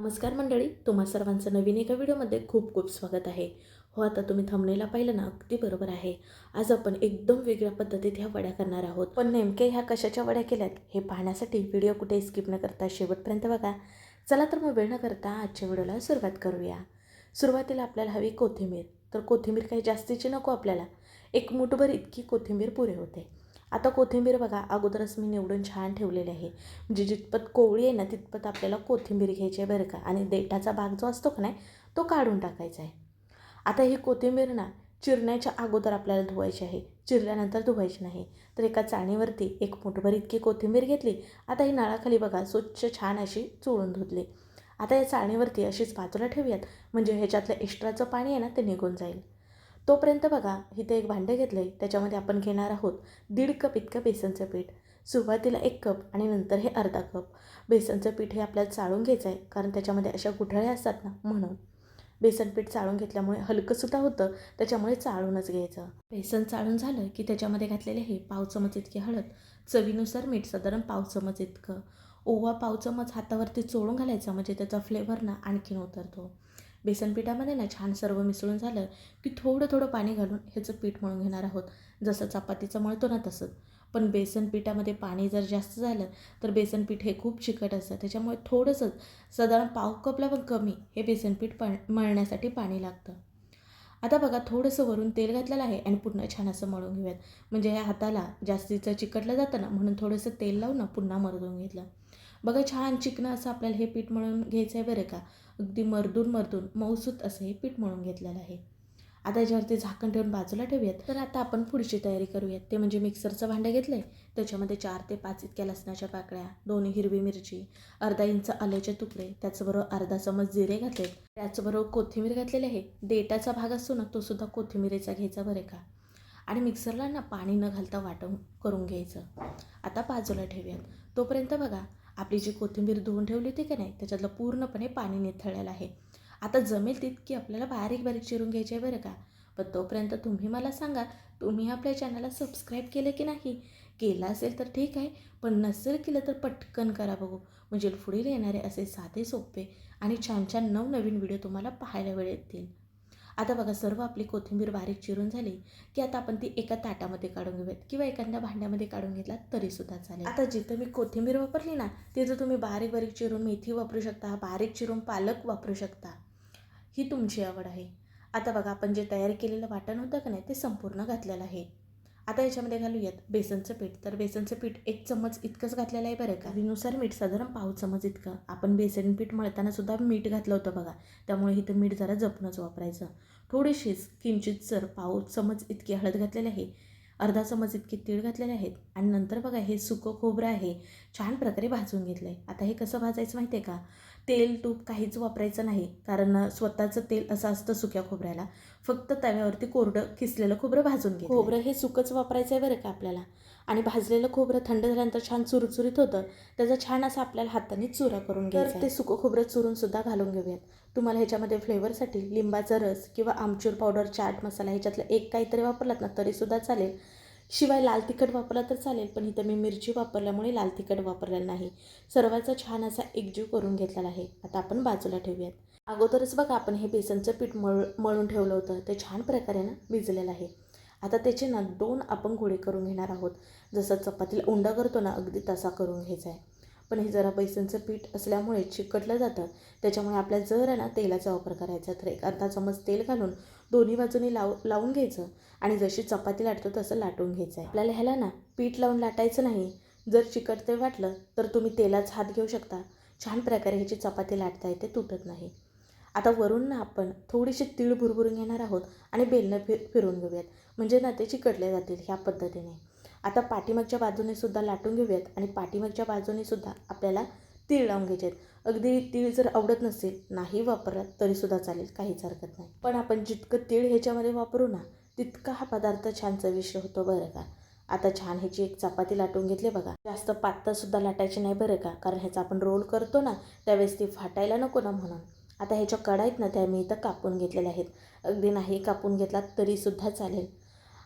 नमस्कार मंडळी तुम्हा सर्वांचं नवीन एका व्हिडिओमध्ये खूप खूप स्वागत आहे. हो आता तुम्ही थंबनेला पाहिलं ना अगदी बरोबर आहे. आज आपण एकदम वेगळ्या पद्धतीत ह्या वड्या करणार आहोत. पण नेमके ह्या कशाच्या वड्या केल्यात हे पाहण्यासाठी व्हिडिओ कुठे स्किप न करता शेवटपर्यंत बघा. चला तर मग वेळ न करता आजच्या व्हिडिओला सुरुवात करूया. सुरुवातीला आपल्याला हवी कोथिंबीर. तर कोथिंबीर काही जास्तीची नको आपल्याला. एक मुठभर इतकी कोथिंबीर पुरे होते. आता कोथिंबीर बघा अगोदरच मी निवडून छान ठेवलेली आहे. म्हणजे जितपत कोवळी आहे ना तितपत आपल्याला कोथिंबीर घ्यायची आहे बरं का. आणि देठाचा भाग जो असतो का नाही तो काढून टाकायचा आहे. आता ही कोथिंबीर ना चिरण्याच्या अगोदर आपल्याला धुवायची आहे. चिरल्यानंतर धुवायची नाही. तर एका चाळणीवरती एक मुठभर इतकी कोथिंबीर घेतली. आता ही नळाखाली बघा स्वच्छ छान अशी चोळून धुतली. आता या चाळणीवरती अशीच बाजूला ठेवूयात. म्हणजे ह्याच्यातलं एक्स्ट्राचं पाणी आहे ना ते निघून जाईल. तोपर्यंत बघा इथे एक भांडं घेतलं आहे त्याच्यामध्ये आपण घेणार आहोत दीड कप इतकं बेसनचं पीठ. सुरुवातीला एक कप आणि नंतर हे अर्धा कप. बेसनचं पीठ हे आपल्याला चाळून घ्यायचं आहे कारण त्याच्यामध्ये अशा गुठळ्या असतात ना म्हणून. बेसन पीठ चाळून घेतल्यामुळे हलकंसुद्धा होतं त्याच्यामुळे चाळूनच घ्यायचं. बेसन चाळून झालं की त्याच्यामध्ये घातलेले हे पाव चमच इतकी हळद चवीनुसार मीठ साधारण पाव चमच इतकं. ओवा पाव चमच हातावरती चोळून घालायचा म्हणजे त्याचा फ्लेवर ना आणखीन उतरतो. बेसन पिठामध्ये ना छान सर्व मिसळून झालं की थोडं थोडं पाणी घालून ह्याचं पीठ मळून घेणार आहोत. जसं चपातीचं मळतो ना तसंच. पण बेसन पिठामध्ये पाणी जर जास्त झालं तर बेसन पीठ हे खूप चिकट असतं. त्याच्यामुळे थोडंसंच साधारण पाव कपला पण कमी हे बेसन पीठ पण मळण्यासाठी पाणी लागतं. आता बघा थोडंसं वरून तेल घातलेलं आहे आणि पुन्हा छान असं मळून घेऊयात. म्हणजे ह्या हाताला जास्तीचं चिकटलं जातं ना म्हणून थोडंसं तेल लावून ना पुन्हा मरदून घेतलं. बघा छान चिकनं असं आपल्याला हे पीठ मळून घ्यायचं आहे बरं का? अगदी मरदून मरदून मऊसूत असं हे पीठ मळून घेतलेलं आहे. आता याच्यावरती झाकण ठेवून बाजूला ठेवूयात. तर आता आपण पुढची तयारी करूयात. ते म्हणजे मिक्सरचं भांडं घेतलं आहे त्याच्यामध्ये चार ते पाच इतक्या लसणाच्या पाकळ्या दोन हिरवी मिरची अर्धा इंच आल्याचे तुकडे त्याचबरोबर अर्धा चमच जिरे घातले त्याचबरोबर कोथिंबीर घातलेली आहे. देटाचा भाग असतो ना तो सुद्धा कोथिंबीरीचा घ्यायचा बरं का? आणि मिक्सरला ना पाणी न घालता वाटून करून घ्यायचं. आता बाजूला ठेवूयात. तोपर्यंत बघा आपली जी कोथिंबीर धुवून ठेवली होती की नाही त्याच्यातलं पूर्णपणे पाणी निथळलेलं आहे. आता जमेल तितकी आपल्याला बारीक बारीक चिरून घ्यायची आहे बरं का. पण तोपर्यंत तुम्ही मला सांगा तुम्ही आपल्या चॅनलला सबस्क्राईब केलं की नाही? केलं असेल तर ठीक आहे पण नसेल केलं तर पटकन करा बघू. म्हणजे पुढील येणारे असे साधे सोपे आणि छान छान नवनवीन व्हिडिओ तुम्हाला पाहायला वेळ येतील आता बघा सर्व आपली कोथिंबीर बारीक चिरून झाली की आता आपण ती एका ताटामध्ये काढून घेऊयात किंवा एखाद्या भांड्यामध्ये काढून घेतला तरीसुद्धा चालेल. आता जिथं मी कोथिंबीर वापरली ना तिथं तुम्ही बारीक बारीक चिरून मेथी वापरू शकता बारीक चिरून पालक वापरू शकता ही तुमची आवड आहे. आता बघा आपण जे तयार केलेलं वाटण होतं का नाही ते संपूर्ण घातलेलं आहे. आता याच्यामध्ये घालूयात बेसनचं पीठ. तर बेसनचं पीठ एक चमच इतकंच घातलेलं आहे बरं का. नुसार मीठ साधारण पाव चमच इतकं. आपण बेसन पीठ मळताना सुद्धा मीठ घातलं होतं बघा. त्यामुळे इथं मीठ जरा जपणंच वापरायचं. थोडीशीच किंचित सर पाव चमच इतकी हळद घातलेली आहे अर्धा चमच इतके तीळ घातलेले आहेत आणि नंतर बघा हे सुकं खोबरं आहे छान प्रकारे भाजून घेतलं आहे आता हे कसं भाजायचं माहिती आहे का? तेल तूप काहीच वापरायचं नाही. कारण स्वतःचं तेल असं असतं सुक्या खोबऱ्याला. फक्त तव्यावरती कोरडं किसलेलं खोबरं भाजून घे खोबरं हे सुकंच वापरायचं आहे बरं का आपल्याला. आणि भाजलेलं खोबरं थंड झाल्यानंतर छान चुरचुरीत होतं. त्याचा छान असं आपल्याला हाताने चुरा करून घ्यायचं ते सुकं खोबरं चुरून सुद्धा घालून घेऊयात. तुम्हाला ह्याच्यामध्ये फ्लेवरसाठी लिंबाचा रस किंवा आमचूर पावडर चाट मसाला ह्याच्यातलं एक काहीतरी वापरलात ना तरीसुद्धा चालेल. शिवाय लाल तिखट वापरला तर चालेल पण इथं मी मिरची वापरल्यामुळे लाल तिखट वापरलेलं नाही. सर्वांचा छान असा एकजीव करून घेतलेला आहे. आता आपण बाजूला ठेवूयात. अगोदरच बघा आपण हे बेसनचं पीठ मळ मळून ठेवलं होतं. ते छान प्रकारे ना भिजलेलं आहे. आता त्याचे ना दोन आपण गोळे करून घेणार आहोत. जसं चपातीला उंडा करतो ना अगदी तसा करून घ्यायचा आहे. पण हे जरा बेसनचं पीठ असल्यामुळे चिकटलं जातं. त्याच्यामुळे आपल्या जरा ना तेलाचा वापर करायचा. तर एक अर्धा चमच तेल घालून दोन्ही बाजूनी लाव लावून घ्यायचं. आणि जशी चपाती लाटतो तसं लाटून घ्यायचं आहे आपल्याला ह्याला ना पीठ लावून लाटायचं नाही. जर चिकटते वाटलं तर तुम्ही तेलाच हात घेऊ शकता. छान प्रकारे ह्याची चपाती लाटता येते तुटत नाही. आता वरून ना आपण थोडीशी तीळ भुरभुरून घेणार आहोत आणि बेलनं फिर फिरून घेऊयात. म्हणजे ना ते चिकटले जातील ह्या पद्धतीने. आता पाठीमागच्या बाजूने सुद्धा लाटून घेऊयात आणि पाठीमागच्या बाजूने सुद्धा आपल्याला तीळ लावून घ्यायचे आहेत अगदी तीळ जर आवडत नसेल नाही वापरला तरीसुद्धा चालेल काहीच हरकत नाही. पण आपण जितकं तीळ ह्याच्यामध्ये वापरू ना तितका हा पदार्थ छान चविष्ट होतो बरं का. आता छान ह्याची एक चपाती लाटून घेतली बघा. जास्त पातळसुद्धा लाटायची नाही बरं का कारण ह्याचा आपण रोल करतो ना त्यावेळेस ती फाटायला नको ना म्हणून. आता ह्याच्या कढाईत आहेत ना त्या मी इथं कापून घेतलेल्या आहेत. अगदी नाही कापून घेतला तरीसुद्धा चालेल.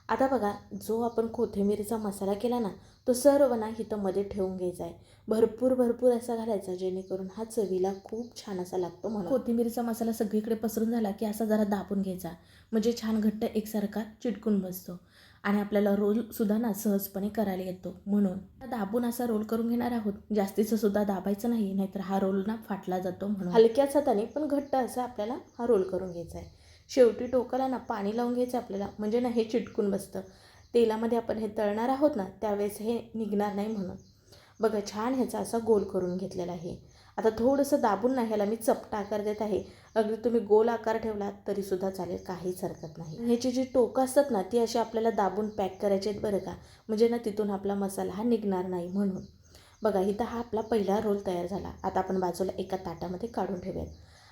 आता बघा जो आपण कोथिंबीरचा मसाला केला ना तो सर्व ना इथं मध्ये ठेवून घ्यायचा आहे. भरपूर भरपूर असा घालायचा जेणेकरून हा चवीला खूप छान असा लागतो म्हणून. कोथिंबीरचा मसाला सगळीकडे पसरून झाला की असा जरा दाबून घ्यायचा. म्हणजे छान घट्ट एकसारखा चिटकून बसतो. आणि आपल्याला रोलसुद्धा ना सहजपणे करायला येतो. म्हणून दाबून असा रोल करून घेणार आहोत. जास्तीचं सुद्धा दाबायचं नाही नाहीतर हा रोल ना फाटला जातो म्हणून. हलक्याच हाताने पण घट्ट असं आपल्याला हा रोल करून घ्यायचा आहे. शेवटी टोकाला ना पाणी लावून घ्यायचं आपल्याला. म्हणजे ना हे चिटकून बसतं. तेलामध्ये आपण हे तळणार आहोत ना त्यावेळेस हे निघणार नाही म्हणून. बघा छान ह्याचा असा गोल करून घेतलेला आहे. आता थोडंसं दाबून ना ह्याला मी चपटा आकार देत आहे. अगदी तुम्ही गोल आकार ठेवला तरीसुद्धा चालेल. काहीच हरकत नाही. ह्याची जी टोकं असतात ना ती अशी आपल्याला दाबून पॅक करायची आहेत बरं का. म्हणजे ना तिथून आपला मसाला हा निघणार नाही म्हणून. बघा इथं हा आपला पहिला रोल तयार झाला. आता आपण बाजूला एका ताटामध्ये काढून ठेवूयात.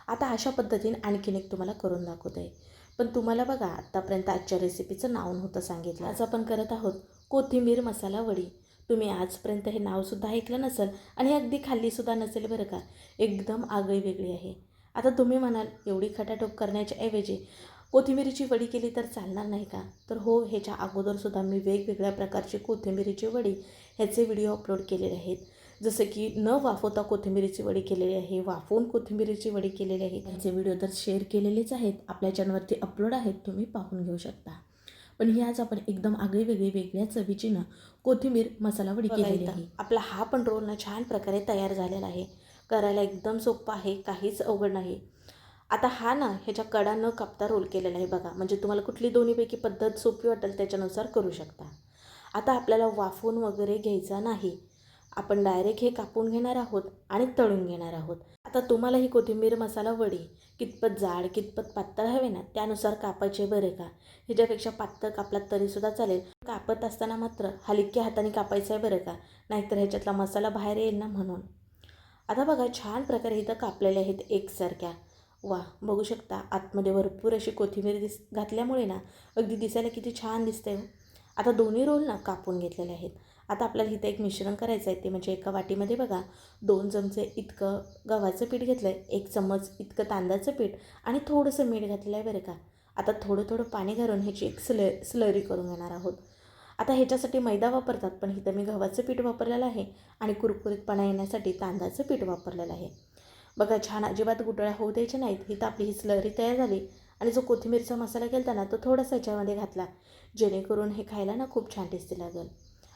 आता अशा पद्धतीने आणखीन एक तुम्हाला करून दाखवते. पण तुम्हाला बघा आत्तापर्यंत आजच्या रेसिपीचं नाव नव्हतं सांगितलं. आज आपण करत आहोत कोथिंबीर मसाला वडी. तुम्ही आजपर्यंत हे नावसुद्धा ऐकलं नसेल आणि अगदी खाल्लीसुद्धा नसेल बरं का. एकदम आगळी वेगळी आहे. आता तुम्ही म्हणाल एवढी खटाटोप करण्याच्या ऐवजी कोथिंबीरीची वडी केली तर चालणार नाही का? तर हो ह्याच्या अगोदरसुद्धा मी वेगवेगळ्या प्रकारची कोथिंबीरीची वडी ह्याचे व्हिडिओ अपलोड केलेले आहेत. जसं की न वाफवता कोथिंबीरीची वडी केलेली आहे वाफवून कोथिंबीरीची वडी केलेली आहे. त्यांचे व्हिडिओ तर शेअर केलेलेच आहेत. आपल्या चॅनलवरती अपलोड आहेत तुम्ही पाहून घेऊ शकता. पण ही आज आपण एकदम आगळी वेगळी वेगळ्या चवीची ना कोथिंबीर मसाला वडी केलेली आहे आपला हा पण रोल ना छान प्रकारे तयार झालेला आहे. करायला एकदम सोपं आहे काहीच अवघड नाही. आता हा ना ह्याच्या कडा न कापता रोल केलेला आहे बघा. म्हणजे तुम्हाला कुठली दोन्हीपैकी पद्धत सोपी वाटेल त्याच्यानुसार करू शकता. आता आपल्याला वाफवून वगैरे घ्यायचा नाही. आपण डायरेक्ट हे कापून घेणार आहोत आणि तळून घेणार आहोत. आता तुम्हाला ही कोथिंबीर मसाला वडी कितपत जाड कितपत पातळ हवे ना त्यानुसार कापायचे बरे का? ह्याच्यापेक्षा पातळ कापलात तरीसुद्धा चालेल. कापत असताना मात्र हलक्या हाताने कापायचं आहे बरं का? नाहीतर ह्याच्यातला मसाला बाहेर येईल ना म्हणून. आता बघा छान प्रकारे इथं कापलेल्या आहेत एकसारख्या. वा बघू शकता आतमध्ये भरपूर अशी कोथिंबीर दिस घातल्यामुळे ना अगदी दिसायला किती छान दिसते हो. आता दोन्ही रोल ना कापून घेतलेले आहेत. आता आपल्याला इथं एक मिश्रण करायचं आहे ते म्हणजे एका वाटीमध्ये बघा दोन चमचे इतकं गव्हाचं पीठ घेतलं आहे एक चम्मच इतकं तांदळाचं पीठ आणि थोडंसं मीठ घातलं आहे बरं का. आता थोडं थोडं पाणी घालून ह्याची एक स्ल स्लरी करून घेणार आहोत. आता ह्याच्यासाठी मैदा वापरतात पण इथं मी गव्हाचं पीठ वापरलेलं आहे आणि कुरकुरीतपणा येण्यासाठी तांदळाचं पीठ वापरलेलं आहे. बघा छान अजिबात गुटळ्या होऊ द्यायच्या नाहीत. इथं आपली ही स्लरी तयार झाली आणि जो कोथिंबीरचा मसाला केला ना तो थोडासा ह्याच्यामध्ये घातला जेणेकरून हे खायला ना खूप छान टेस्टी लागेल.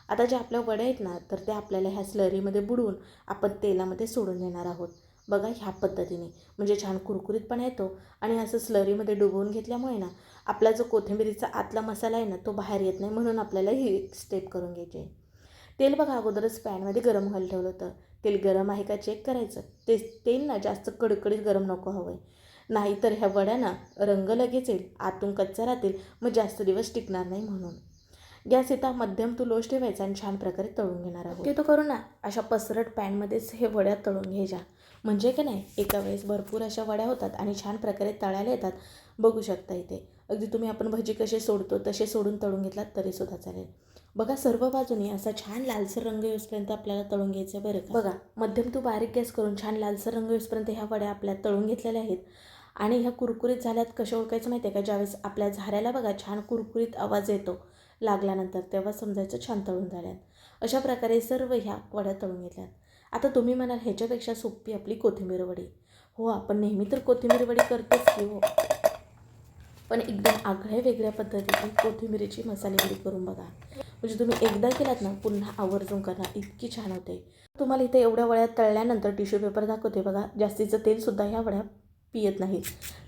आता ज्या आपल्या वड्या आहेत ना तर त्या आपल्याला ह्या स्लरीमध्ये बुडवून आपण तेलामध्ये सोडून देणार आहोत. बघा ह्या पद्धतीने. म्हणजे छान कुरकुरीतपणा येतो आणि असं स्लरीमध्ये डुबवून घेतल्यामुळे ना आपला जो कोथिंबीरीचा आतला मसाला आहे ना तो बाहेर येत नाही म्हणून आपल्याला ही स्टेप करून घ्यायची आहे. तेल बघा अगोदरच पॅनमध्ये गरम व्हायला ठेवलं होतं. तेल गरम आहे का चेक करायचं? ते तेल ना जास्त कडकडीत गरम नको हवं आहे नाहीतर ह्या वड्या ना रंग लगेच येईल. आतून कच्चा राहतील. मग जास्त दिवस टिकणार नाही म्हणून. गॅस इथं मध्यम तू लोच ठेवायचा आणि छान प्रकारे तळून घेणार आहोत. ते तो करू ना. अशा पसरट पॅनमध्येच हे वड्या तळून घ्यायच्या म्हणजे का नाही एका वेळेस भरपूर अशा वड्या होतात आणि छान प्रकारे तळायला येतात. बघू शकता इथे. अगदी तुम्ही आपण भजी कसे सोडतो तसे सोडून तळून घेतलात तरीसुद्धा चालेल. बघा सर्व बाजूने असा छान लालसर रंग येऊसपर्यंत आपल्याला तळून घ्यायचं बरं बघा मध्यम तू बारीक गॅस करून छान लालसर रंग येऊसपर्यंत ह्या वड्या आपल्या तळून घेतलेल्या आहेत. आणि ह्या कुरकुरीत झाल्यात कशा ओळखायचं माहिती आहे का? ज्यावेळेस आपल्या झाऱ्याला बघा छान कुरकुरीत आवाज येतो. लागल्यानंतर तेव्हा समजायचं छान तळून झाल्यात. अशा प्रकारे सर्व ह्या वड्या तळून घेतल्यात. आता तुम्ही म्हणाल ह्याच्यापेक्षा सोपी आपली कोथिंबीर वडी. हो आपण नेहमी तर कोथिंबीर वडी करतोच की हो. पण एकदम आगळ्या वेगळ्या पद्धतीची कोथिंबीरीची मसालेवडी करून बघा. म्हणजे तुम्ही एकदा केलात ना पुन्हा आवर्जून करा इतकी छान होते. तुम्हाला इथे एवढ्या वळ्या तळल्यानंतर टिश्यू पेपर दाखवते बघा. जास्तीचं तेलसुद्धा ह्या वड्या पियत नाही.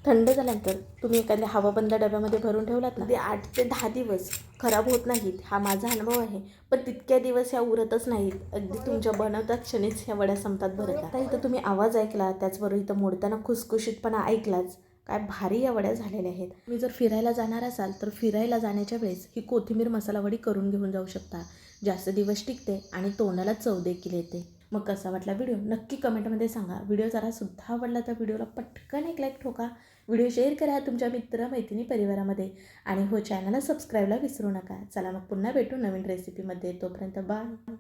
थंड झाल्यानंतर तुम्ही एखाद्या हवाबंद डब्यामध्ये भरून ठेवलात ना ते आठ ते दहा दिवस खराब होत नाहीत. हा माझा अनुभव आहे. पण तितक्या दिवस ह्या उरतच नाहीत. अगदी तुमच्या बनवता क्षणीच ह्या वड्या संपतात भरत आता इथं तुम्ही आवाज ऐकला त्याचबरोबर इथं मोडताना खुसखुशीतपणा ऐकलाच. काय भारी या वड्या झालेल्या आहेत. तुम्ही जर फिरायला जाणार असाल तर फिरायला जाण्याच्या वेळेस ही कोथिंबीर मसाला वडी करून घेऊन जाऊ शकता. जास्त दिवस टिकते आणि तोंडाला चव देखील येते. मग कसा वाटला व्हिडिओ? नक्की कमेंटमध्ये सांगा. व्हिडिओ जरा सुद्धा आवडला तर व्हिडिओला पटकन एक लाईक ठोका. व्हिडिओ शेअर करा तुमच्या मित्र मैत्रिणी परिवारामध्ये. आणि हो चॅनलला सबस्क्राईबला विसरू नका. चला मग पुन्हा भेटू नवीन रेसिपीमध्ये तोपर्यंत बाय